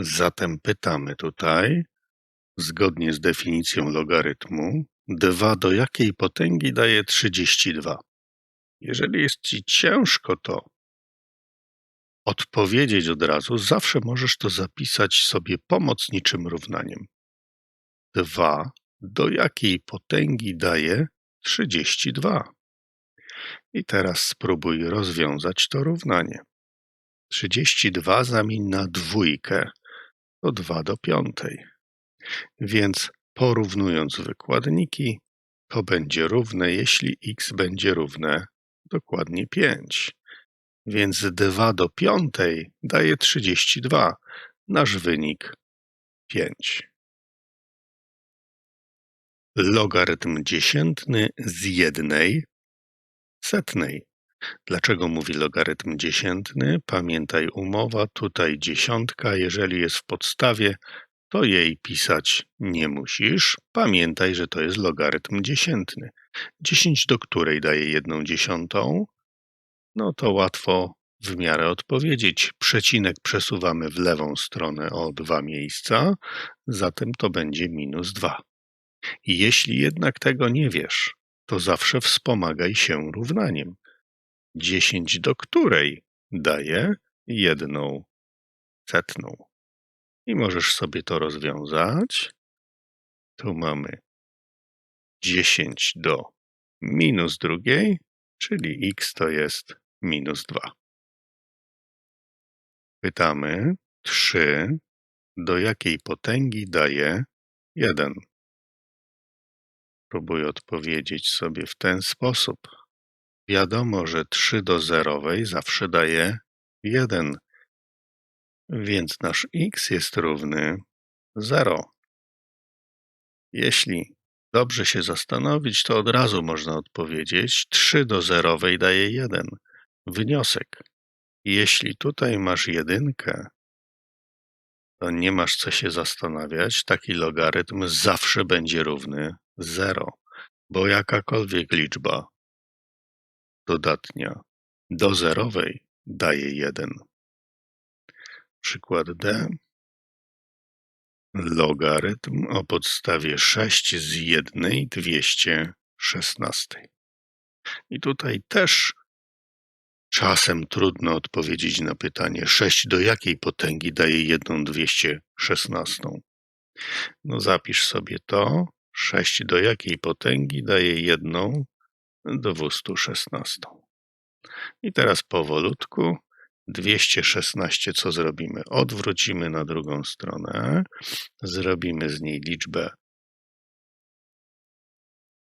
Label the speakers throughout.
Speaker 1: Zatem pytamy tutaj, zgodnie z definicją logarytmu, 2 do jakiej potęgi daje 32? Jeżeli jest ci ciężko to odpowiedzieć od razu, zawsze możesz to zapisać sobie pomocniczym równaniem. 2 do jakiej potęgi daje 32? I teraz spróbuj rozwiązać to równanie. 32 zamień na dwójkę, to 2 do piątej. Więc porównując wykładniki, to będzie równe, jeśli x będzie równe dokładnie 5. Więc 2 do piątej daje 32. Nasz wynik 5. Logarytm dziesiętny z jednej setnej. Dlaczego mówi logarytm dziesiętny? Pamiętaj umowa, tutaj dziesiątka, jeżeli jest w podstawie, to jej pisać nie musisz. Pamiętaj, że to jest logarytm dziesiętny. 10 do której daje jedną dziesiątą? No to łatwo w miarę odpowiedzieć. Przecinek przesuwamy w lewą stronę o dwa miejsca, zatem to będzie minus 2. Jeśli jednak tego nie wiesz, to zawsze wspomagaj się równaniem. 10 do której daje jedną setną. I możesz sobie to rozwiązać. Tu mamy 10 do minus drugiej, czyli x to jest minus 2. Pytamy 3 do jakiej potęgi daje 1. Próbuję odpowiedzieć sobie w ten sposób. Wiadomo, że 3 do zerowej zawsze daje 1, więc nasz x jest równy 0. Jeśli dobrze się zastanowić, to od razu można odpowiedzieć 3 do zerowej daje 1. Wniosek. Jeśli tutaj masz jedynkę, to nie masz co się zastanawiać, taki logarytm zawsze będzie równy 0, bo jakakolwiek liczba dodatnia do zerowej daje 1. Przykład D. Logarytm o podstawie 6 z 1 216. I tutaj też czasem trudno odpowiedzieć na pytanie 6 do jakiej potęgi daje 1 216. No zapisz sobie to. 6 do jakiej potęgi daje 1 216. I teraz powolutku 216 co zrobimy? Odwrócimy na drugą stronę, zrobimy z niej liczbę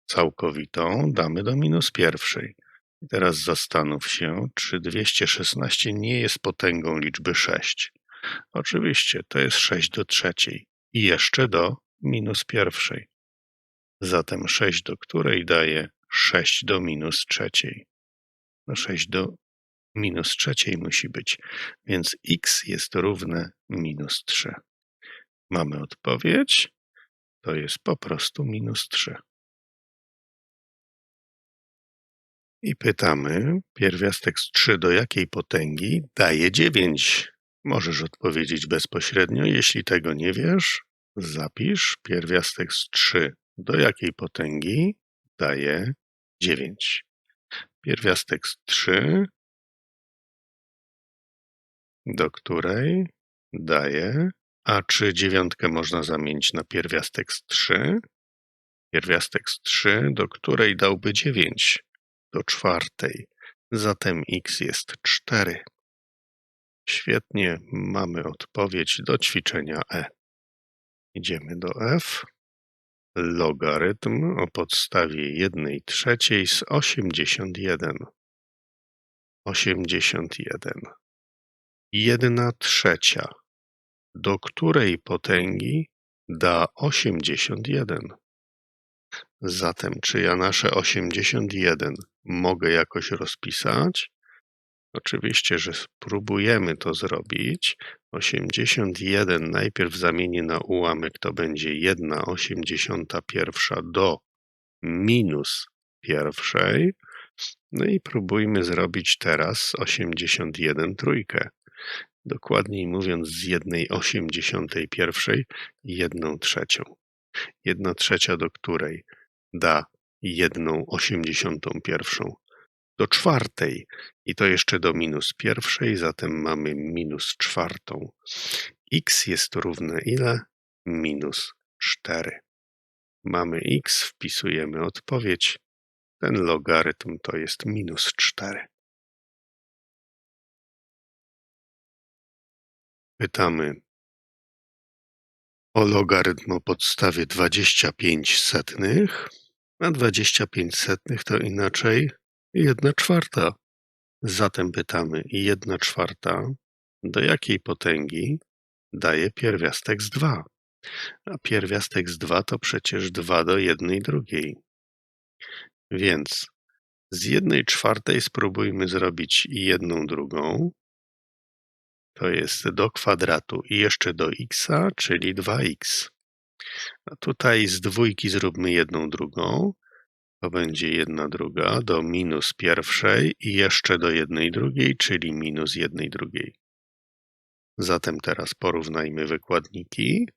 Speaker 1: całkowitą, damy do minus pierwszej. I teraz zastanów się, czy 216 nie jest potęgą liczby 6. Oczywiście, to jest 6 do trzeciej i jeszcze do minus pierwszej. Zatem 6 do której daje 6 do minus trzeciej. No 6 do minus trzeciej musi być, więc x jest równe minus 3. Mamy odpowiedź, to jest po prostu minus 3. I pytamy, pierwiastek z 3 do jakiej potęgi daje 9? Możesz odpowiedzieć bezpośrednio, jeśli tego nie wiesz, zapisz pierwiastek z 3 do jakiej potęgi daje 9. Pierwiastek z 3 do której daje, a czy dziewiątkę można zamienić na pierwiastek z 3? Pierwiastek z 3, do której dałby 9, do czwartej. Zatem x jest 4. Świetnie, mamy odpowiedź do ćwiczenia E. Idziemy do F. Logarytm o podstawie 1 trzeciej z 81. 81 jedna trzecia, do której potęgi da osiemdziesiąt jeden. Zatem czy ja nasze osiemdziesiąt jeden mogę jakoś rozpisać? Oczywiście, że spróbujemy to zrobić. Osiemdziesiąt jeden najpierw zamienię na ułamek, to będzie jedna osiemdziesiąta pierwsza do minus pierwszej. No i próbujmy zrobić teraz osiemdziesiąt jeden trójkę. dokładniej mówiąc z jednej osiemdziesiątej pierwszej jedną trzecią. Jedna trzecia do której da jedną osiemdziesiątą pierwszą do czwartej i to jeszcze do minus pierwszej, zatem mamy minus czwartą. x jest równe ile? Minus 4. Mamy x, wpisujemy odpowiedź. Ten logarytm to jest minus 4. Pytamy o logarytm o podstawie 25 setnych, a 25 setnych to inaczej 1 czwarta. Zatem pytamy 1 czwarta do jakiej potęgi daje pierwiastek z 2? A pierwiastek z 2 to przecież 2 do 1 drugiej. Więc z 1 czwartej spróbujmy zrobić jedną drugą. To jest do kwadratu i jeszcze do x, czyli 2x. A tutaj z dwójki zróbmy jedną drugą. To będzie jedna druga do minus pierwszej i jeszcze do jednej drugiej, czyli minus jednej drugiej. Zatem teraz porównajmy wykładniki.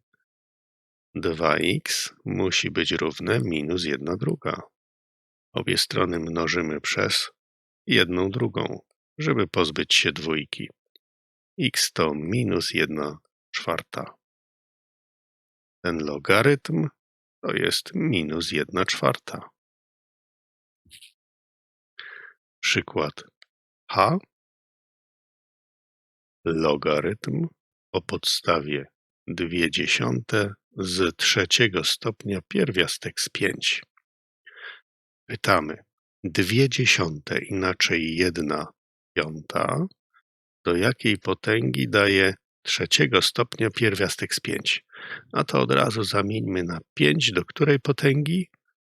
Speaker 1: 2x musi być równe minus jedna druga. Obie strony mnożymy przez jedną drugą, żeby pozbyć się dwójki. x to minus jedna czwarta. Ten logarytm to jest minus jedna czwarta. Przykład h. Logarytm o podstawie 2 dziesiąte z trzeciego stopnia pierwiastek z 5. Pytamy, 2 dziesiąte, inaczej 1 piąta, do jakiej potęgi daje trzeciego stopnia pierwiastek z 5? A to od razu zamieńmy na 5, do której potęgi?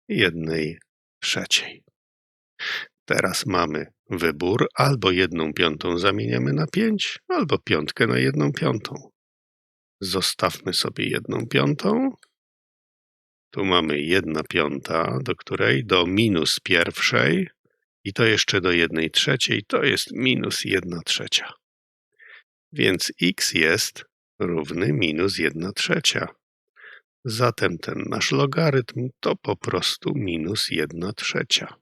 Speaker 1: Jednej trzeciej. Teraz mamy wybór, albo jedną piątą zamieniamy na 5, albo piątkę na jedną piątą. Zostawmy sobie jedną piątą. Tu mamy jedna piąta, do której do minus pierwszej i to jeszcze do jednej trzeciej, to jest minus jedna trzecia. Więc x jest równy minus jedna trzecia. Zatem ten nasz logarytm to po prostu minus jedna trzecia.